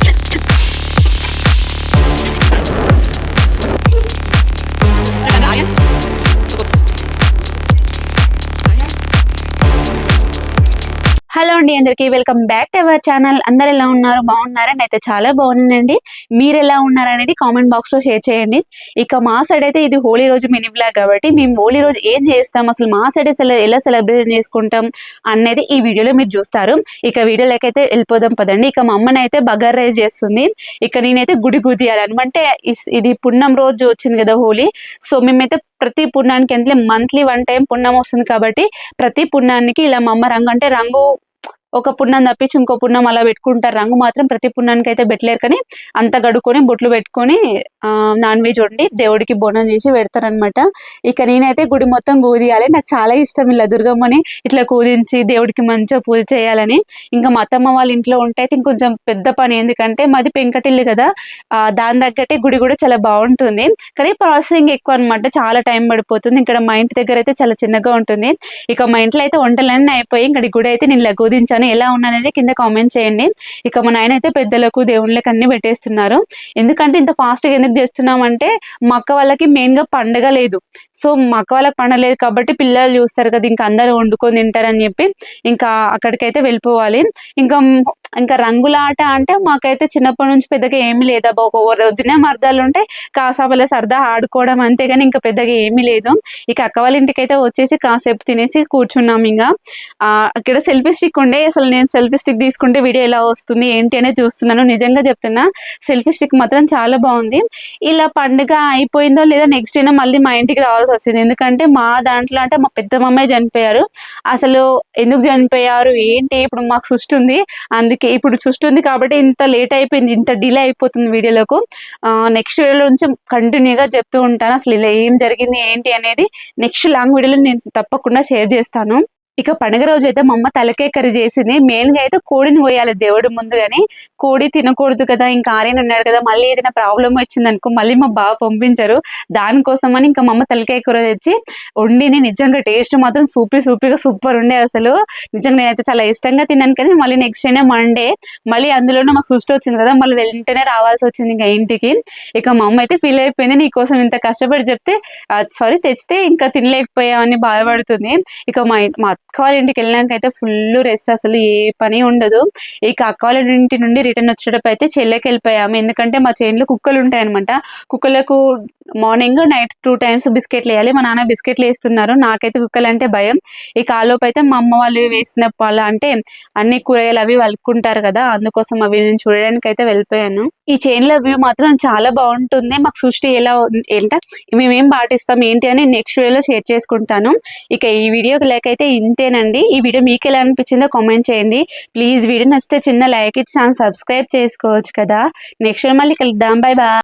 Check. Hello అండి అందరికీ welcome back to our channel. అందరు ఎలా ఉన్నారు? బాగున్నారని అయితే చాలా బాగున్నానండి. మీరు ఎలా ఉన్నారు అనేది కామెంట్ బాక్స్లో షేర్ చేయండి. ఇక మా సైడ్ అయితే ఇది హోలీ రోజు మినీ బ్లాగ్ కాబట్టి మేము హోలీ రోజు ఏం చేస్తాం? అసలు మా సైడ్ ఎలా సెలబ్రేషన్ చేసుకుంటాం అనేది ఈ వీడియోలో మీరు చూస్తారు. ఇక వీడియోలోకి అయితే వెళ్ళిపోదాం పదండి. ఇక మా అమ్మని అయితే బగర్ రైజ్ చేస్తుంది. ఇక నేనైతే గుడి గుదియాలి ఇది పున్నం రోజు వచ్చింది కదా హోలీ. సో మేమైతే ప్రతి పుణ్యానికి ఎంత మంత్లీ వన్ టైం పుణ్యం వస్తుంది కాబట్టి ప్రతి పుణ్యానికి ఇలా మా అమ్మ రంగు అంటే రంగు ఒక పున్నం తప్పించి ఇంకో పున్నం అలా పెట్టుకుంటారు. రంగు మాత్రం ప్రతి పున్నానికి అయితే పెట్టలేరు కానీ అంత గడుకొని బొట్లు పెట్టుకొని నాన్ వెజ్ వండి దేవుడికి బోనం చేసి పెడతారనమాట ఇక నేనైతే గుడి మొత్తం కూదియాలి. నాకు చాలా ఇష్టం ఇలా దుర్గమ్మని ఇట్లా కూదించి దేవుడికి మంచిగా పూజ చేయాలని. ఇంకా మా అత్తమ్మ వాళ్ళ ఇంట్లో ఉంటే అయితే ఇంకొంచెం పెద్ద పని. ఎందుకంటే మాది పెంకటిల్లు కదా. దాని తగ్గట్టే గుడి కూడా చాలా బాగుంటుంది. కానీ ప్రాసెసింగ్ ఎక్కువ అనమాట చాలా టైం పడిపోతుంది. ఇక్కడ మా ఇంటి దగ్గర అయితే చాలా చిన్నగా ఉంటుంది. ఇక మా ఇంట్లో అయితే వంటలన్నీ అయిపోయి ఇక్కడ గుడి అయితే నేను లగోదించాను కానీ ఎలా ఉన్నది కింద కామెంట్ చేయండి. ఇక మన ఆయన అయితే పెద్దలకు దేవుళ్ళకి అన్ని పెట్టేస్తున్నారు. ఎందుకంటే ఇంత ఫాస్ట్గా ఎందుకు చేస్తున్నామంటే మా అక్క వాళ్ళకి మెయిన్గా పండగ లేదు. సో మా అక్క వాళ్ళకి పండగ లేదు కాబట్టి పిల్లలు చూస్తారు కదా ఇంకా అందరూ వండుకొని తింటారని చెప్పి ఇంకా అక్కడికైతే వెళ్ళిపోవాలి. ఇంకా ఇంకా రంగుల ఆట అంటే మాకైతే చిన్నప్పటి నుంచి పెద్దగా ఏమీ లేదా. ఒక వదిన మర్దాలు ఉంటే కాసాపలే సరదా ఆడుకోవడం అంతేగాని ఇంకా పెద్దగా ఏమీ లేదు. ఇక అక్క వాళ్ళ ఇంటికి అయితే వచ్చేసి కాసేపు తినేసి కూర్చున్నాం ఇంకా ఇక్కడ సెల్ఫీ స్టిక్ ఉండే. అసలు నేను సెల్ఫీ స్టిక్ తీసుకుంటే వీడియో ఎలా వస్తుంది ఏంటి అనేది చూస్తున్నాను. నిజంగా చెప్తున్నా సెల్ఫీ స్టిక్ మాత్రం చాలా బాగుంది. ఇలా పండుగ అయిపోయిందో లేదా నెక్స్ట్ అయినా మళ్ళీ మా ఇంటికి రావాల్సి వచ్చింది. ఎందుకంటే మా దాంట్లో అంటే మా పెద్ద మమ్మీ చనిపోయారు. అసలు ఎందుకు చనిపోయారు ఏంటి? ఇప్పుడు మాకు సృష్టి ఉంది. అందుకే ఇప్పుడు సృష్టి ఉంది కాబట్టి ఇంత లేట్ అయిపోయింది ఇంత డిలే అయిపోతుంది వీడియోలకు. నెక్స్ట్ వీడియోలో నుంచి కంటిన్యూగా చెప్తూ ఉంటాను. అసలు ఇలా ఏం జరిగింది ఏంటి అనేది నెక్స్ట్ లాంగ్ వీడియోలో నేను తప్పకుండా షేర్ చేస్తాను. ఇక పండుగ రోజు అయితే మా అమ్మ తలకే కర్రీ చేసింది. మెయిన్గా అయితే కోడిని పోయాలి దేవుడు ముందు కానీ కోడి తినకూడదు కదా ఇంకా ఆరేని ఉన్నాడు కదా మళ్ళీ ఏదైనా ప్రాబ్లం వచ్చింది అనుకో మళ్ళీ మా బాగా పంపించారు. దానికోసమని ఇంకా మా అమ్మ తలకాయ కూర తెచ్చి వండింది. నిజంగా టేస్ట్ మాత్రం సూపర్ సూపర్గా సూపర్ ఉండే అసలు. నిజంగా నేనైతే చాలా ఇష్టంగా తిన్నాను కానీ మళ్ళీ నెక్స్ట్ డేనే మండే. మళ్ళీ అందులోనే మాకు సృష్టి వచ్చింది కదా మళ్ళీ వెంటనే రావాల్సి వచ్చింది ఇంకా ఇంటికి. ఇక మా అమ్మ అయితే ఫీల్ అయిపోయింది నీకోసం ఇంత కష్టపడి చెప్తే సారీ తెచ్చితే ఇంకా తినలేకపోయామని బాధపడుతుంది. ఇక మా మా అక్క వాళ్ళ ఇంటికి వెళ్ళినాక అయితే ఫుల్ రెస్ట్ అసలు ఏ పని ఉండదు. ఇక అక్క వాళ్ళ ఇంటి నుండి రిటర్న్ వచ్చేటప్పుడు అయితే చెల్లెకి వెళ్ళిపోయాము. ఎందుకంటే మా చేనులో కుక్కలు ఉంటాయి అనమాట కుక్కలకు మార్నింగ్ నైట్ టూ టైమ్స్ బిస్కెట్లు వేయాలి. మా నాన్న బిస్కెట్లు వేస్తున్నారు. నాకైతే కుక్కలు అంటే భయం. ఈ కాలోపు అయితే మా అమ్మ వాళ్ళు వేసిన వాళ్ళ అంటే అన్ని కూరగాయలు అవి వలుకుంటారు కదా అందుకోసం అవి నేను చూడడానికి అయితే వెళ్ళిపోయాను. ఈ చైన్ల వ్యూ మాత్రం చాలా బాగుంటుంది. మాకు సృష్టి ఎలా ఏంట మేమేం పాటిస్తాం ఏంటి అని నెక్స్ట్ వీడియోలో షేర్ చేసుకుంటాను. ఇక ఈ వీడియోకి లేకైతే ఇంతేనండి. ఈ వీడియో మీకు ఎలా అనిపించిందో కామెంట్ చేయండి. ప్లీజ్ వీడియో నచ్చితే చిన్న లైక్ ఇచ్చి సబ్స్క్రైబ్ చేసుకోవచ్చు కదా. నెక్స్ట్ మళ్ళీ కలుద్దాం. Bye bye